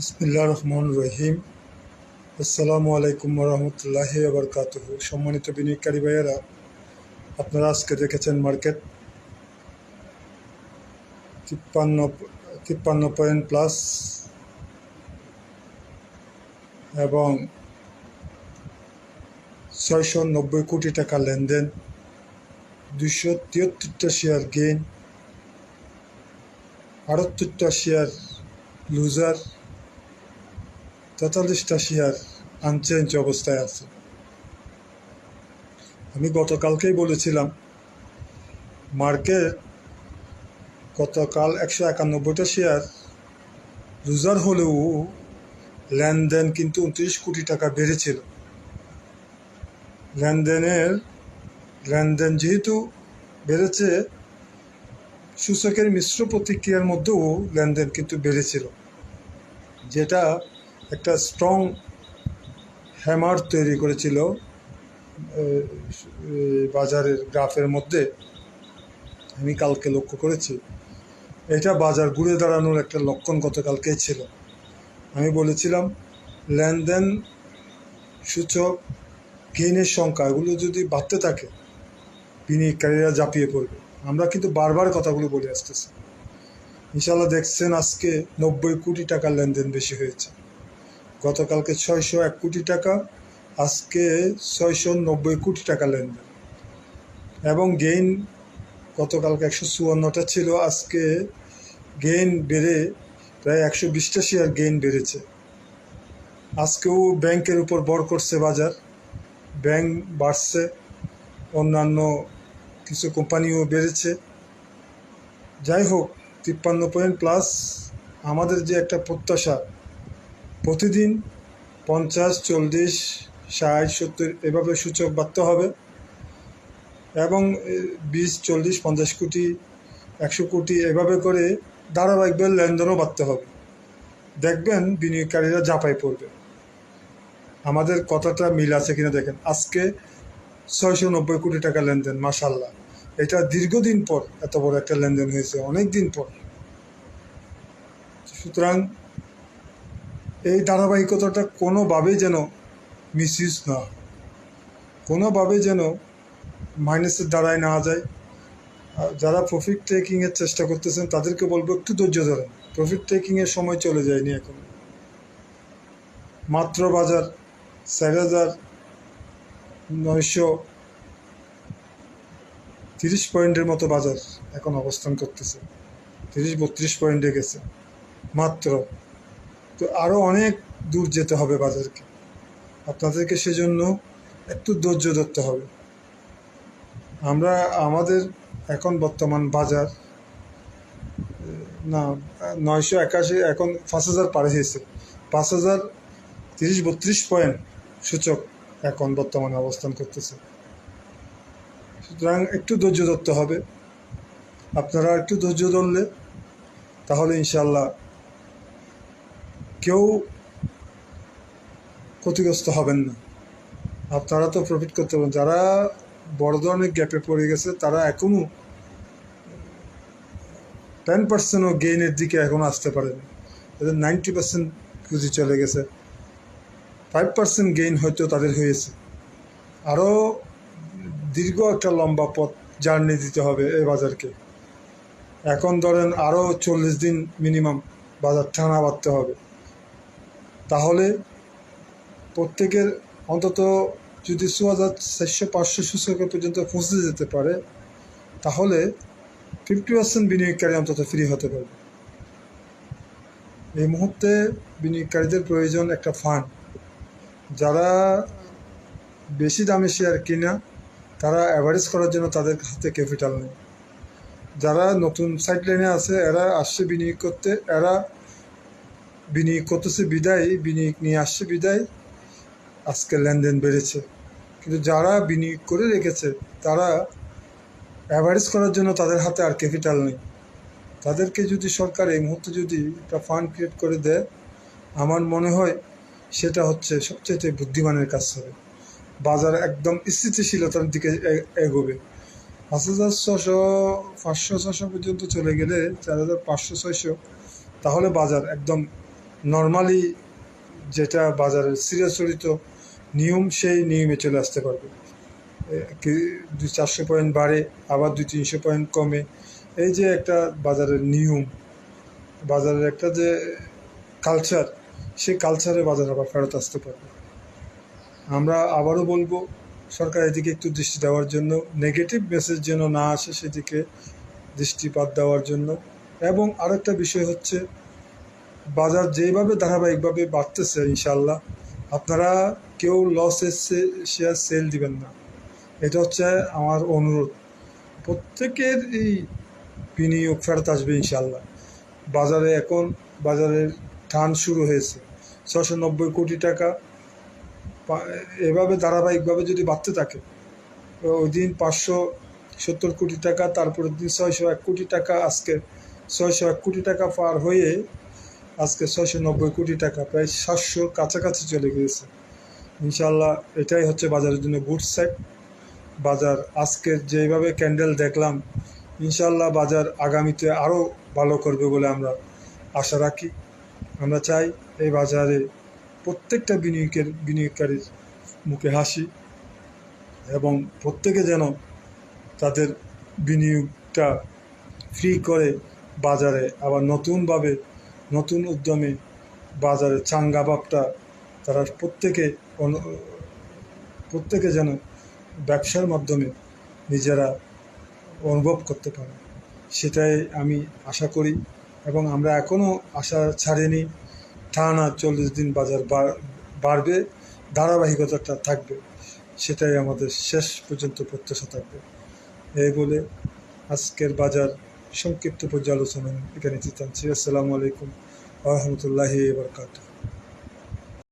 বিসমিল্লা রহমান রহিম। আসসালামু আলাইকুম রহমতুল্লাহি আবরকাত সম্মানিত বিনিয়োগকারী ভাইয়েরা, আপনারা আজকে দেখেছেন মার্কেট তিপ্পান্ন তিপ্পান্ন পয়েন্ট প্লাস এবং ছয়শো নব্বই কোটি টাকা লেনদেন দুশো তিয়াত্তরটা শেয়ার গেইন আটাত্তরটা শেয়ার লুজার তেতাল্লিশটা শেয়ার আনচেঞ্জ অবস্থায় আছে। আমি গতকালকেই বলেছিলাম মার্কেট গতকাল একশো একানব্বইটা শেয়ার লুজার হলেও লেনদেন কিন্তু উনত্রিশ কোটি টাকা বেড়েছিল। লেনদেনের, লেনদেন যেহেতু বেড়েছে, সূচকের মিশ্র প্রতিক্রিয়ার মধ্যেও লেনদেন কিন্তু বেড়েছিল, যেটা একটা স্ট্রং হ্যামার তৈরি করেছিল বাজারের গ্রাফের মধ্যে। আমি কালকে লক্ষ্য করেছি। এটা বাজার ঘুরে দাঁড়ানোর একটা লক্ষণ গতকালকেই ছিল। আমি বলেছিলাম, লেনদেন সূচক গেইনের সংখ্যা, এগুলো যদি বাড়তে থাকে, বিনিয়োগকারীরা ঝাঁপিয়ে পড়বে। আমরা কিন্তু বারবার কথাগুলো বলে আসতেছি। ইনশাল্লাহ দেখছেন আজকে নব্বই কোটি টাকার লেনদেন বেশি হয়েছে। গতকালকে ছয়শো এক কোটি টাকা, আজকে ছয়শো নব্বই কোটি টাকা লেনদেন। এবং গেইন গতকালকে একশো চুয়ান্নটা ছিল, আজকে গেইন বেড়ে প্রায় একশো বিশটা শেয়ার গেইন বেড়েছে। আজকেও ব্যাংকের উপর বর করছে বাজার, ব্যাংক বাড়ছে, অন্যান্য কিছু কোম্পানিও বেড়েছে। যাই হোক, তিপ্পান্ন পয়েন্ট প্লাস আমাদের যে একটা প্রত্যাশা প্রতিদিন পঞ্চাশ, চল্লিশ, ষাট, সত্তর এভাবে সূচক বাড়তে হবে এবং বিশ, চল্লিশ, পঞ্চাশ কোটি, একশো কোটি এভাবে করে ধারাবাহিকভাবে লেনদেনও বাড়তে হবে। দেখবেন বিনিয়োগকারীরা ঝাঁপাই পড়বে। আমাদের কথাটা মিল আছে কিনা দেখেন। আজকে ছয়শো নব্বই কোটি টাকা লেনদেন মাসাল্লাহ এটা দীর্ঘদিন পর এত বড় একটা লেনদেন হয়েছে অনেক দিন পর। সুতরাং এই ধারাবাহিকতাটা কোনোভাবেই যেন মিসইউজ না কোনোভাবে যেন মাইনাসের দ্বারায় না যায়। যারা প্রফিট টেকিংয়ের চেষ্টা করতেছেন, তাদেরকে বলব, একটু ধৈর্য ধরেন। প্রফিট টেকিংয়ের সময় চলে যায়নি এখন। মাত্র বাজার চার হাজার নয়শো তিরিশ পয়েন্টের মতো বাজার এখন অবস্থান করতেছে। তিরিশ, বত্রিশ পয়েন্টে গেছে। মাত্র তো আরও অনেক দূর যেতে হবে বাজারকে। আপনাদেরকে সেজন্য একটু ধৈর্য ধরতে হবে। আমরা, আমাদের এখন বর্তমান বাজার, না, নয়শো একাশি, এখন পাঁচ হাজার পার হয়েছে। পাঁচ হাজার তিরিশ বত্রিশ পয়েন্ট সূচক এখন বর্তমানে অবস্থান করতেছে। সুতরাং একটু ধৈর্য ধরতে হবে। আপনারা একটু ধৈর্য ধরলে তাহলে ইনশাল্লাহ কেউ ক্ষতিগ্রস্ত হবেন না। আপনারা তো প্রফিট করতে পারেন যারা বড় ধরনের গ্যাপে পড়ে গেছে, তারা এখনও টেন পার্সেন্টও গেইনের দিকে এখনও আসতে পারেনি তাদের নাইনটি পার্সেন্ট পুঁজি চলে গেছে। ফাইভ পার্সেন্ট গেইন হয়তো তাদের হয়েছে। আরও দীর্ঘ একটা লম্বা পথ জার্নি দিতে হবে এই বাজারকে। এখন ধরেন আরও চল্লিশ দিন মিনিমাম বাজার টানা বাড়তে হবে। তাহলে প্রত্যেকের অন্তত যদি দু হাজার চারশো পাঁচশো সূচকের পর্যন্ত পৌঁছে যেতে পারে, তাহলে ফিফটি পার্সেন্ট বিনিয়োগকারী অন্তত ফ্রি হতে পারবে। এই মুহূর্তে বিনিয়োগকারীদের প্রয়োজন একটা ফান্ড যারা বেশি দামে শেয়ার কিনা, তারা অ্যাভারেজ করার জন্য তাদের হাতে ক্যাপিটাল নেই। যারা নতুন সাইড লাইনে আছে, এরা আসছে বিনিয়োগ করতে, এরা বিনিয়োগ করতেছে বিদায় বিনিয়োগ নিয়ে আসছে বিদায় আজকে লেনদেন বেড়েছে কিন্তু যারা বিনিয়োগ করে রেখেছে তারা অ্যাভারেজ করার জন্য তাদের হাতে আর ক্যাপিটাল নেই তাদেরকে যদি সরকার এই মুহূর্তে যদি একটা ফান্ড ক্রিয়েট করে দেয় আমার মনে হয় সেটা হচ্ছে সবচেয়ে বুদ্ধিমানের কাজ হবে বাজার একদম স্থিতিশীলতার দিকে এগোবে পাঁচ হাজার ছশো পাঁচশো ছশো পর্যন্ত চলে গেলে চার হাজার পাঁচশো ছয়শো তাহলে বাজার একদম নর্মালি যেটা বাজারের চিরাচরিত নিয়ম সেই নিয়মে চলে আসতে পারবে। দুই চারশো পয়েন্ট বাড়ে, আবার দুই তিনশো পয়েন্ট কমে। এই যে একটা বাজারের নিয়ম, বাজারের একটা যে কালচার সেই কালচারে বাজার আবার ফেরত আসতে পারবে। আমরা আবারও বলব, সরকার এদিকে একটু দৃষ্টি দেওয়ার জন্য নেগেটিভ মেসেজ যেন না আসে, সেদিকে দৃষ্টিপাত দেওয়ার জন্য। এবং আরেকটা বিষয় হচ্ছে বাজার যেভাবে ধারাবাহিকভাবে বাড়তেছে ইনশাল্লাহ আপনারা কেউ লসের শেয়ার সেল দিবেন না। এটা হচ্ছে আমার অনুরোধ। প্রত্যেকের এই বিনিয়োগ ফেরত আসবে ইনশাল্লাহ বাজারে এখন বাজারের টান শুরু হয়েছে ছশো নব্বই কোটি টাকা। এভাবে ধারাবাহিকভাবে যদি বাড়তে থাকে, ওই দিন পাঁচশো সত্তর কোটি টাকা, তারপরের দিন ছয়শো এক কোটি টাকা, আজকে ছয়শো এক কোটি টাকা পার হয়ে আজকে ছয়শো নব্বই কোটি টাকা, প্রায় সাতশোর কাছাকাছি চলে গিয়েছে। ইনশাল্লাহ এটাই হচ্ছে বাজারের জন্য গুড সাইড বাজার আজকের যেভাবে ক্যান্ডেল দেখলাম ইনশাল্লাহ বাজার আগামীতে আরও ভালো করবে বলে আমরা আশা রাখি। আমরা চাই এই বাজারে প্রত্যেকটা বিনিয়োগের বিনিয়োগকারীর মুখে হাসি এবং প্রত্যেকে যেন তাদের বিনিয়োগটা ফ্রি করে বাজারে আবার নতুনভাবে নতুন উদ্যমে বাজারে চাঙ্গা ভাবটা তারা প্রত্যেকে প্রত্যেকে যেন ব্যবসার মাধ্যমে নিজেরা অনুভব করতে পারে। সেটাই আমি আশা করি এবং আমরা এখনও আশা ছাড়িনি, টানা চল্লিশ দিন বাজার বাড়বে, ধারাবাহিকতাটা থাকবে, সেটাই আমাদের শেষ পর্যন্ত প্রত্যাশা থাকবে। এই বলে আজকের বাজার সংক্ষিপ্ত পর্যালোচনা এখানে চাচ্ছি আসসালামু আলাইকুম রহমতুল্লাহ বরকাতুহ।